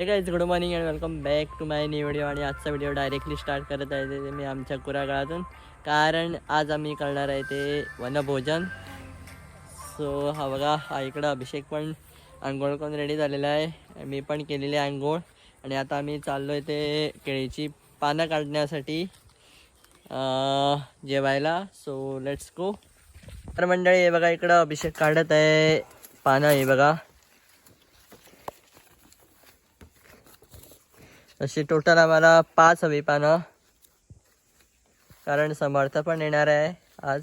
हे काय good morning and welcome back to my new video आणि आजचा व्हिडिओ डायरेक्टली स्टार्ट करत आहे ते मी आमच्या कुरागाळातून कारण आज आम्ही करणार आहे ते वनभोजन. सो हा बघा हा इकडं अभिषेक पण आंघोळ करून रेडी झालेला आहे. मी पण केलेली आहे आंघोळ. आणि आता आम्ही चाललो आहे ते केळीची पानं काढण्यासाठी जेवायला. सो लेट्स गो तर मंडळी हे बघा इकडं अभिषेक काढत आहे पानं हे बघा. अशी टोटल आम्हाला पाच हवी पानं कारण समर्थ पण येणार आहे. आज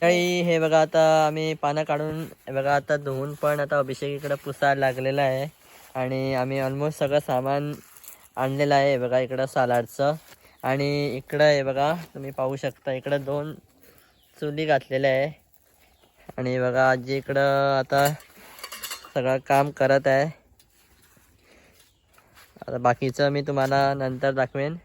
काही हे बघा आता आम्ही पानं काढून हे बघा आता धुवून पण आता अभिषेक इकडं पुसायला लागलेला आहे. आणि आम्ही ऑलमोस्ट सगळं सामान आणलेलं आहे बघा इकडं सालाडचं आणि इकडं हे बघा तुम्ही पाहू शकता इकडं दोन चुली घातलेल्या आहे. आणि बघा आजी इकडं आता सगळं काम करत आहे. आता बाकीचं मी तुम्हाला नंतर दाखवेन.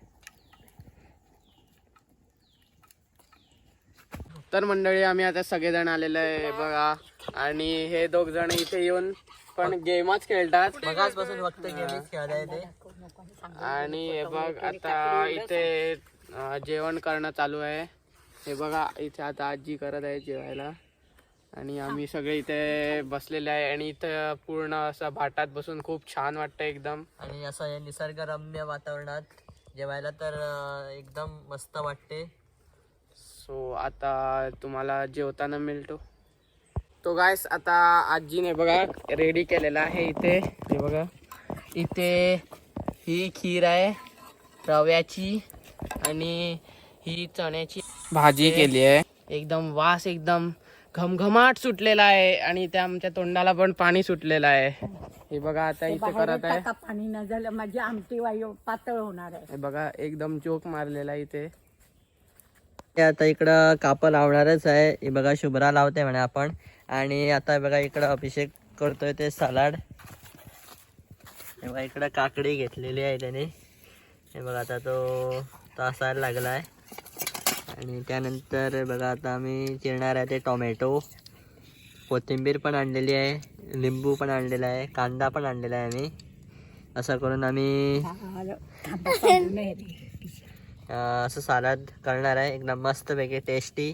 तर मंडळी आम्ही आता सगळेजण आलेलो आहे बघा. आणि हे दोघ जण इथे येऊन पण गेमच खेळतात. फक्त गेमच खेळायला आणि हे बघ आता इथे जेवण करणं चालू आहे. हे बघा इथे आता आजी करत आहे जेवायला. आणि आम्ही सगळे इथे बसलेले आहे. आणि इथं पूर्ण असं भाटात बसून खूप छान वाटतं एकदम. आणि असं निसर्गरम्य वातावरणात जेवायला तर एकदम मस्त वाटते. सो आता तुम्हाला जेवताना मिळतो. तो गायस आता आजीने बघा रेडी केलेला आहे इथे. हे बघा. इथे ही खीर आहे रव्याची आणि ही चण्याची. भाजी केली आहे. एकदम वास एकदम घमघमाट सुटलेला आहे आणि त्या आमच्या तोंडाला पण पाणी सुटलेलं आहे. हे बघा आता इथे करत आहे. पाणी न झालं माझी आमटी वायू पातळ होणार आहे. हे बघा एकदम जोक मारलेला आहे इथे. ते आता इकडं कापं लावणारच आहे हे बघा शुभ्रा लावते म्हणे आपण आणि आता बघा इकडं अभिषेक करतोय ते सलाड हे बघा इकडं काकडी घेतलेली आहे त्याने हे बघा आता तो तासायला लागला आहे आणि त्यानंतर बघा आता आम्ही चिरणार आहे ते टोमॅटो कोथिंबीर पण आणलेली आहे लिंबू पण आणलेला आहे कांदा पण आणलेला आहे आम्ही असं करून आम्ही असं सलाद करणार आहे. एकदम मस्तपैकी टेस्टी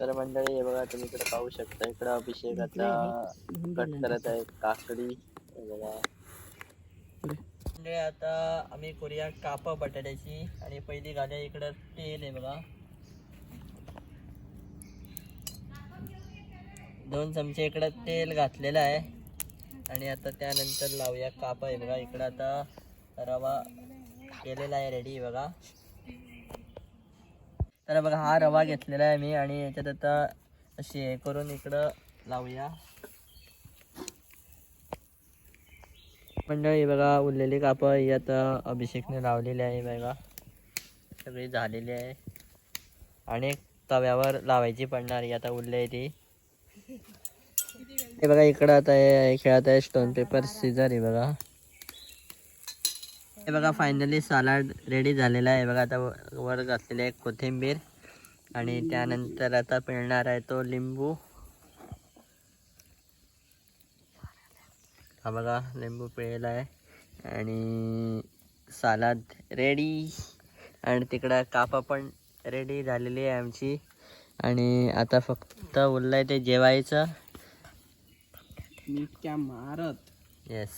तर मंडळी हे बघा तुम्ही इकडे पाहू शकता. इकडं अभिषेक आता कट करत आहे काकडी. हे बघा. मंडळी आता आम्ही करूया काप बटाट्याची. आणि पहिली घालूया इकडं तेल आहे बघा. दोन चमचे इकडं तेल घातलेलं आहे. आणि आता त्यानंतर लावूया काप. आहे बघा इकडं आता रवा केलेला आहे रेडी बघा. तर बघा हा रवा घेतलेला आहे मी आणि याच्यात आता अशी हे करून इकडं लावूया. मंडळी बघा उरलेली कापं ही आता अभिषेकने लावलेली आहे बघा. सगळी झालेली आहे. आणि तव्यावर लावायची पडणार ही आता उरली आहे ती. हे बघा इकडं आता हे खेळत आहे स्टोन पेपर सीझर आहे बघा. हे बघा फायनली सलाड रेडी झालेला आहे. बघा आता वर घातलेली आहे कोथिंबीर. आणि त्यानंतर आता पिळणार आहे तो लिंबू. हा बघा लिंबू पिळलेला आहे. आणि सलाद रेडी आणि तिकडं कापा पण रेडी झालेली आहे आमची. आणि आता फक्त उरलं आहे ते जेवायचं. इतक्या मारत. येस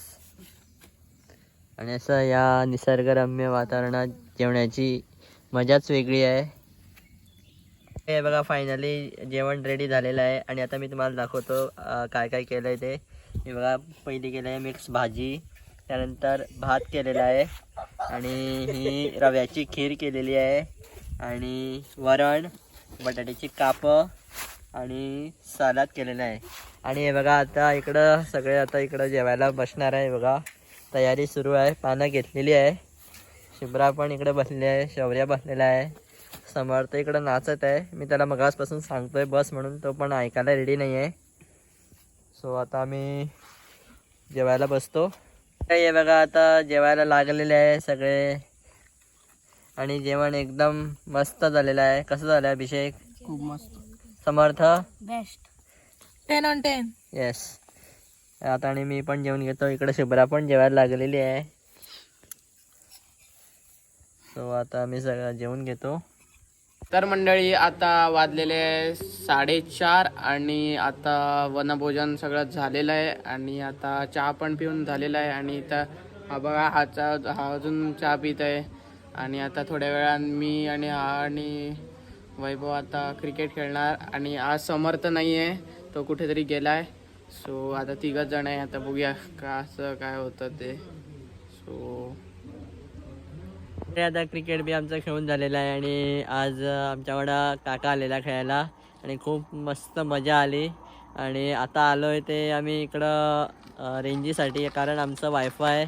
आणि असं या निसर्गरम्य वातावरणात जेवण्याची मजाच वेगळी आहे. हे बघा फायनली जेवण रेडी झालेलं आहे. आणि आता मी तुम्हाला दाखवतो काय काय केलं आहे ते. हे बघा पहिली केलं आहे मिक्स भाजी त्यानंतर भात केलेला आहे. आणि ही रव्याची खीर केलेली आहे. आणि वरण बटाट्याची कापं आणि सलाद केलेलं आहे. आणि हे बघा आता इकडं सगळे आता इकडं जेवायला बसणार आहे बघा. तयारी सुरू आहे पानं घेतलेली आहे. शुभ्रा पण इकडे बसलेली आहे शौर्या बसलेला आहे. समर्थ इकडं नाचत आहे. मी त्याला मगासपासून सांगतोय बस म्हणून तो पण ऐकायला रेडी नाही आहे सो आता आम्ही जेवायला बसतो. हे बघा आता जेवायला लागलेले आहे सगळे. आणि जेवण एकदम मस्त झालेलं आहे. कसं झालं आहे अभिषेक? खूप मस्त. Samarth? Best ten on ten yes आता आणि मी पण जेवण घेतो. इकडे शुभ्रा पण जेवायला लागलेली आहे. सो आता मी सगळं जेवण घेतो. तर मंडळी आता वाजलेले साडेचार आणि आता वनभोजन सगळं झालेलं आहे आणि आता चहा पण पिऊन झालेला आहे आणि इथं हा बघा हा चहा हा अजून चहा पित आहे. आणि आता थोड्या वेळानं मी आणि हा आणि वैभव आता क्रिकेट खेळणार आणि आज समर्थ नाही आहे तो कुठेतरी गेला आहे सो आता तिघच जण आहे आता बघूया का असं काय होतं ते. सो ते आता क्रिकेट बी आमचं खेळून झालेलं आहे आणि आज आमच्याकडं काका आलेला खेळायला आणि खूप मस्त मजा आली. आणि आता आलो आहे ते आम्ही इकडं रेंजीसाठी कारण आमचं वायफाय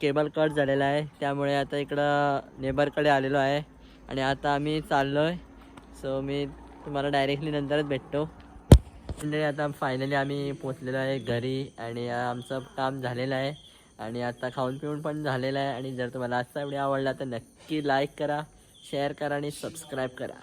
केबल कट झालेला आहे. त्यामुळे आता इकडं नेबरकडे आलेलो आहे. आणि आता आम्ही चाललो आहे सो मी तुम्हाला डायरेक्टली नंतरच भेटतो. म्हणजे आता फायनली आम्ही पोचलेलो आहे घरी आणि आमचं काम झालेलं आहे. आणि आता खाऊन पिऊन पण झालेलं आहे. आणि जर तुम्हाला आजचा व्हिडिओ आवडला तर नक्की लाईक करा शेअर करा आणि सबस्क्राईब करा.